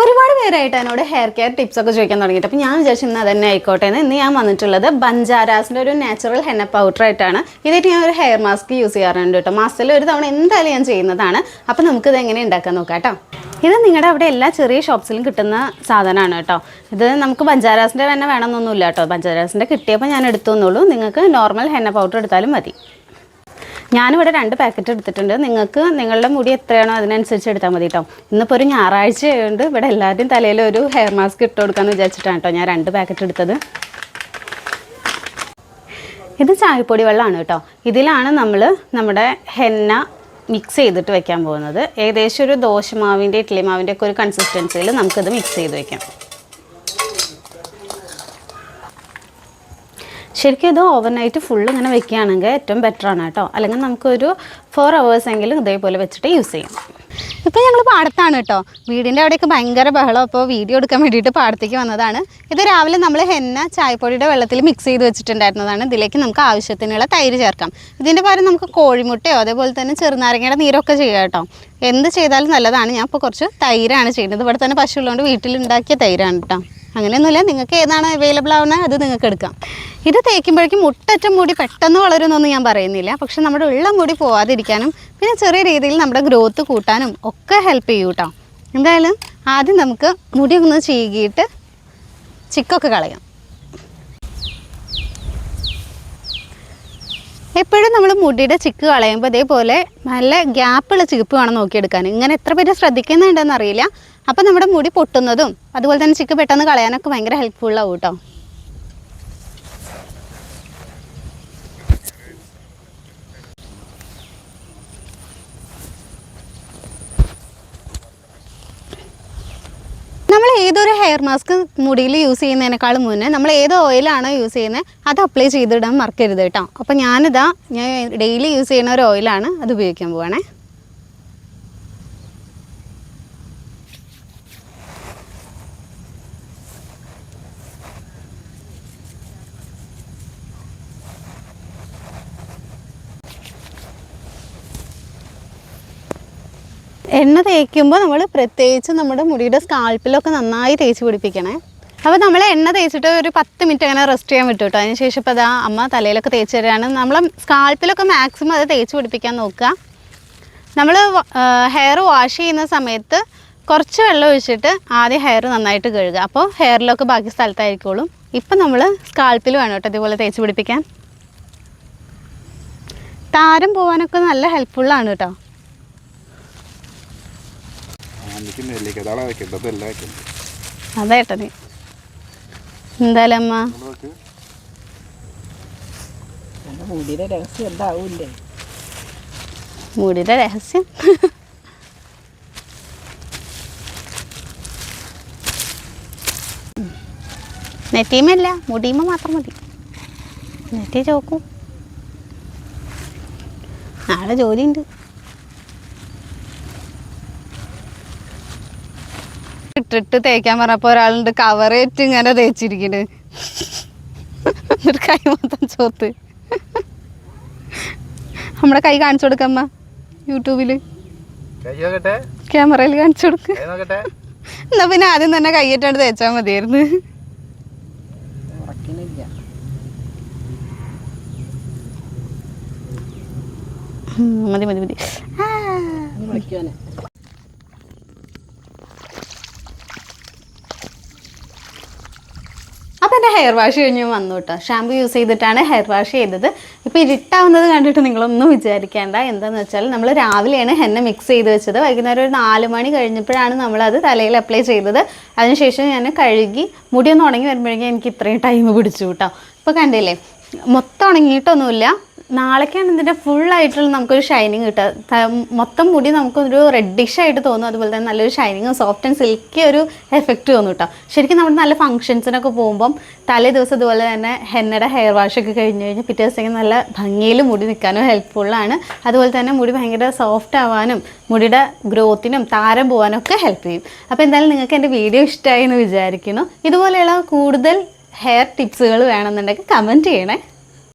ഒരുപാട് പേരായിട്ട് എന്നോട് ഹെയർ കെയർ ടിപ്സ് ഒക്കെ ചോദിക്കാൻ തുടങ്ങിയിട്ട്. അപ്പോൾ ഞാൻ വിചാരിച്ചു ഇന്ന് അതന്നെ ആയിക്കോട്ടെ എന്ന് ഇന്ന് ഞാൻ വന്നിട്ടുള്ളത് ബഞ്ചാരാസിന്റെ ഒരു നാച്ചുറൽ ഹെന്ന പൗഡർ ആയിട്ടാണ്. ഇതായിട്ട് ഞാൻ ഒരു ഹെയർ മാസ്ക് യൂസ് ചെയ്യാറുണ്ട് കേട്ടോ. മാസത്തിൽ ഒരു തവണ എന്തായാലും ഞാൻ ചെയ്യുന്നതാണ്. അപ്പോൾ നമുക്കിത് എങ്ങനെ ഉണ്ടാക്കാൻ നോക്കാം കേട്ടോ. ഇത് നിങ്ങളുടെ അവിടെ എല്ലാ ചെറിയ ഷോപ്സിലും കിട്ടുന്ന സാധനമാണ് കേട്ടോ. ഇത് നമുക്ക് ബഞ്ചാരാസിന്റെ തന്നെ വേണമെന്നൊന്നുമില്ല കേട്ടോ. ബഞ്ചാരാസിന്റെ കിട്ടിയപ്പോൾ ഞാൻ എടുത്തു നിങ്ങൾക്ക് നോർമൽ ഹെന്ന പൗഡർ എടുത്താലും മതി. ഞാനിവിടെ രണ്ട് പാക്കറ്റ് എടുത്തിട്ടുണ്ട്. നിങ്ങൾക്ക് നിങ്ങളുടെ മുടി എത്രയാണോ അതിനനുസരിച്ച് എടുത്താൽ മതി കേട്ടോ ഇന്നിപ്പോൾ ഒരു ഞായറാഴ്ച ആയതുകൊണ്ട് ഇവിടെ എല്ലാവരുടെയും തലയിൽ ഒരു ഹെയർ മാസ്ക് ഇട്ട് കൊടുക്കാമെന്ന് വിചാരിച്ചിട്ടാണ് കേട്ടോ ഞാൻ രണ്ട് പാക്കറ്റ് എടുത്തത്. ഇത് ചായപ്പൊടി വെള്ളമാണ് കേട്ടോ ഇതിലാണ് നമ്മൾ നമ്മുടെ ഹെന്ന മിക്സ് ചെയ്തിട്ട് വെക്കാൻ പോകുന്നത്. ഏകദേശം ഒരു ദോശമാവിന്റെ ഇഡ്ലി മാവിന്റെ ഒക്കെ ഒരു കൺസിസ്റ്റൻസിയിൽ നമുക്കിത് മിക്സ് ചെയ്ത് വെക്കാം. ശരിക്കും ഇത് ഓവർനൈറ്റ് ഫുൾ ഇങ്ങനെ വെക്കുകയാണെങ്കിൽ ഏറ്റവും ബെറ്റർ ആണ് കേട്ടോ. അല്ലെങ്കിൽ നമുക്കൊരു ഫോർ അവേഴ്സ് എങ്കിലും ഇതേപോലെ വെച്ചിട്ട് യൂസ് ചെയ്യാം. ഇപ്പോൾ ഞങ്ങൾ പാടത്താണ് കേട്ടോ. വീടിന്റെ അവിടെയൊക്കെ ഭയങ്കര ബഹളം. അപ്പോൾ വീഡിയോ എടുക്കാൻ വേണ്ടിയിട്ട് പാടത്തേക്ക് വന്നതാണ്. ഇത് രാവിലെ നമ്മൾ ഹെന്ന ചായപ്പൊടിയുടെ വെള്ളത്തിൽ മിക്സ് ചെയ്ത് വെച്ചിട്ടുണ്ടായിരുന്നതാണ്. ഇതിലേക്ക് നമുക്ക് ആവശ്യത്തിനുള്ള തൈര് ചേർക്കാം. ഇതിന്റെ പകരം നമുക്ക് കോഴിമുട്ടയോ അതേപോലെ തന്നെ ചെറുനാരങ്ങയുടെ നീരൊക്കെ ചെയ്യുക കേട്ടോ. എന്ത് ചെയ്താലും നല്ലതാണ്. ഞാൻ ഇപ്പോൾ കുറച്ച് തൈരാണ് ചെയ്യുന്നത്. ഇവിടെ തന്നെ പശു ഉള്ളതുകൊണ്ട് വീട്ടിലുണ്ടാക്കിയ തൈരാണ് കേട്ടോ. അങ്ങനെയൊന്നുമില്ല. നിങ്ങൾക്ക് ഏതാണ് അവൈലബിൾ ആവുന്നത് അത് നിങ്ങൾക്ക് എടുക്കാം. ഇത് തേക്കുമ്പോഴേക്കും മുട്ടറ്റം മുടി പെട്ടെന്ന് വളരുമെന്നൊന്നും ഞാൻ പറയുന്നില്ല. പക്ഷെ നമ്മുടെ ഉള്ളം മുടി പോവാതിരിക്കാനും പിന്നെ ചെറിയ രീതിയിൽ നമ്മുടെ ഗ്രോത്ത് കൂട്ടാനും ഒക്കെ ഹെൽപ്പ് ചെയ്യും കേട്ടോ എന്തായാലും ആദ്യം നമുക്ക് മുടി ഒന്ന് ചീകിയിട്ട് ചിക്കൊക്കെ കളയാം. എപ്പോഴും നമ്മൾ മുടിയുടെ ചിക്ക് കളയുമ്പോൾ ഇതേപോലെ നല്ല ഗ്യാപ്പുള്ള ചിപ്പ് വേണം നോക്കിയെടുക്കാൻ. ഇങ്ങനെ എത്ര പേര് ശ്രദ്ധിക്കുന്നുണ്ടെന്ന് അറിയില്ല. അപ്പോൾ നമ്മുടെ മുടി പൊട്ടുന്നതും അതുപോലെ തന്നെ ചിക്ക് പെട്ടെന്ന് കളയാനൊക്കെ ഭയങ്കര ഹെൽപ്ഫുള്ളാവും കേട്ടോ ഏതൊരു ഹെയർ മാസ്ക് മുടിയിൽ യൂസ് ചെയ്യുന്നതിനേക്കാളും മുന്നേ നമ്മൾ ഏത് ഓയിലാണോ യൂസ് ചെയ്യുന്നത് അത് അപ്ലൈ ചെയ്തിടാൻ മറക്കരുത് കേട്ടോ. അപ്പോൾ ഞാനിതാ ഞാൻ ഡെയിലി യൂസ് ചെയ്യുന്ന ഒരു ഓയിലാണ് അത് ഉപയോഗിക്കാൻ പോവാണേ. എണ്ണ തേക്കുമ്പോൾ നമ്മൾ പ്രത്യേകിച്ച് നമ്മുടെ മുടിയുടെ സ്കാൽപ്പിലൊക്കെ നന്നായി തേച്ച് പിടിപ്പിക്കണേ. അപ്പോൾ നമ്മൾ എണ്ണ തേച്ചിട്ട് ഒരു പത്ത് മിനിറ്റ് അങ്ങനെ റെസ്റ്റ് ചെയ്യാൻ വിട്ടു കേട്ടോ അതിന് ശേഷം ഇപ്പോൾ അതാ അമ്മ തലയിലൊക്കെ തേച്ച് തരാണ്. നമ്മൾ സ്കാൽപ്പിലൊക്കെ മാക്സിമം അത് തേച്ച് പിടിപ്പിക്കാൻ നോക്കുക. നമ്മൾ ഹെയർ വാഷ് ചെയ്യുന്ന സമയത്ത് കുറച്ച് വെള്ളം ഒഴിച്ചിട്ട് ആദ്യം ഹെയർ നന്നായിട്ട് കഴുകുക. അപ്പോൾ ഹെയറിലൊക്കെ ബാക്കി സ്ഥലത്തായിരിക്കുള്ളൂ. ഇപ്പം നമ്മൾ സ്കാൽപ്പിൽ വേണം കേട്ടോ ഇതുപോലെ തേച്ച് പിടിപ്പിക്കാൻ. താരം പോകാനൊക്കെ നല്ല ഹെൽപ്ഫുള്ളാണ് കേട്ടോ എനിക്ക് നെല്ലിക്ക താള വെക്കേണ്ടത് എല്ലാം വെക്കണ്ടത് അതേട്ടന് എന്തായാലും അമ്മ? നോക്ക് എന്റെ മുടിയുടെ രഹസ്യം എന്താവൂല്ലേ? മുടിയുടെ രഹസ്യം? നെറ്റീമല്ല മുടിയുമ്പോ മാത്രം മതി. നെറ്റി ചോക്കും. ആളെ ജോലിയുണ്ട്. ഇട്ടിട്ട് തേക്കാൻ പറഞ്ഞപ്പോ ഒരാളുണ്ട് കവറേറ്റ് ഇങ്ങനെ തേച്ചിരിക്കണ്. എന്നിട്ട് കൈ മൊത്തം ചോത്ത് നമ്മുടെ കൈ കാണിച്ചു കൊടുക്കമ്മ യൂട്യൂബിൽ. ക്യാമറയിൽ കാണിച്ചു കൊടുക്ക. എന്നാ പിന്നെ ആദ്യം തന്നെ കൈയിട്ടാണ്ട് തേച്ചാൽ മതിയായിരുന്നു. മതി മതി മതി. എന്റെ ഹെയർ വാഷ് കഴിഞ്ഞ് വന്നു കേട്ടോ ഷാമ്പു യൂസ് ചെയ്തിട്ടാണ് ഹെയർ വാഷ് ചെയ്തത്. ഇപ്പോൾ ഇരുട്ടാവുന്നത് കണ്ടിട്ട് നിങ്ങളൊന്നും വിചാരിക്കേണ്ട. എന്താണെന്ന് വെച്ചാൽ നമ്മൾ രാവിലെയാണ് ഹെന്ന മിക്സ് ചെയ്ത് വെച്ചത്. വൈകുന്നേരം ഒരു നാല് മണി കഴിഞ്ഞപ്പോഴാണ് നമ്മളത് തലയിൽ അപ്ലൈ ചെയ്തത്. അതിനുശേഷം ഞാൻ കഴുകി മുടിയൊന്ന് ഉണങ്ങി വരുമ്പോഴേക്കും എനിക്ക് ഇത്രയും ടൈം പിടിച്ചു കേട്ടോ ഇപ്പോൾ കണ്ടില്ലേ? മൊത്തം ഉണങ്ങിയിട്ടൊന്നുമില്ല. നാളേക്കാണ് ഇതിന്റെ ഫുള്ളായിട്ടുള്ള നമുക്കൊരു ഷൈനിങ് കിട്ടുക. മൊത്തം മുടി നമുക്കൊരു റെഡിഷ് ആയിട്ട് തോന്നും. അതുപോലെ തന്നെ നല്ലൊരു ഷൈനിങ്ങും സോഫ്റ്റ് ആൻഡ് സിൽക്കി ഒരു എഫക്റ്റ് തോന്നും കേട്ടോ ശരിക്കും നമ്മൾ നല്ല ഫംഗ്ഷൻസിനൊക്കെ പോകുമ്പം തലേ ദിവസം ഇതുപോലെ തന്നെ ഹെന്നയുടെ ഹെയർ വാഷ് ഒക്കെ കഴിഞ്ഞ് കഴിഞ്ഞാൽ പിറ്റേ ദിവസത്തേക്ക് നല്ല ഭംഗിയിൽ മുടി നിൽക്കാനും ഹെൽപ്ഫുള്ളാണ് അതുപോലെ തന്നെ മുടി ഭയങ്കര സോഫ്റ്റ് ആവാനും മുടിയുടെ ഗ്രോത്തിനും താരം പോകാനൊക്കെ ഹെൽപ്പ് ചെയ്യും. അപ്പോൾ എന്തായാലും നിങ്ങൾക്ക് എന്റെ വീഡിയോ ഇഷ്ടമായി എന്ന് വിചാരിക്കുന്നു. ഇതുപോലെയുള്ള കൂടുതൽ ഹെയർ ടിപ്സുകൾ വേണമെന്നുണ്ടെങ്കിൽ കമന്റ് ചെയ്യണേ.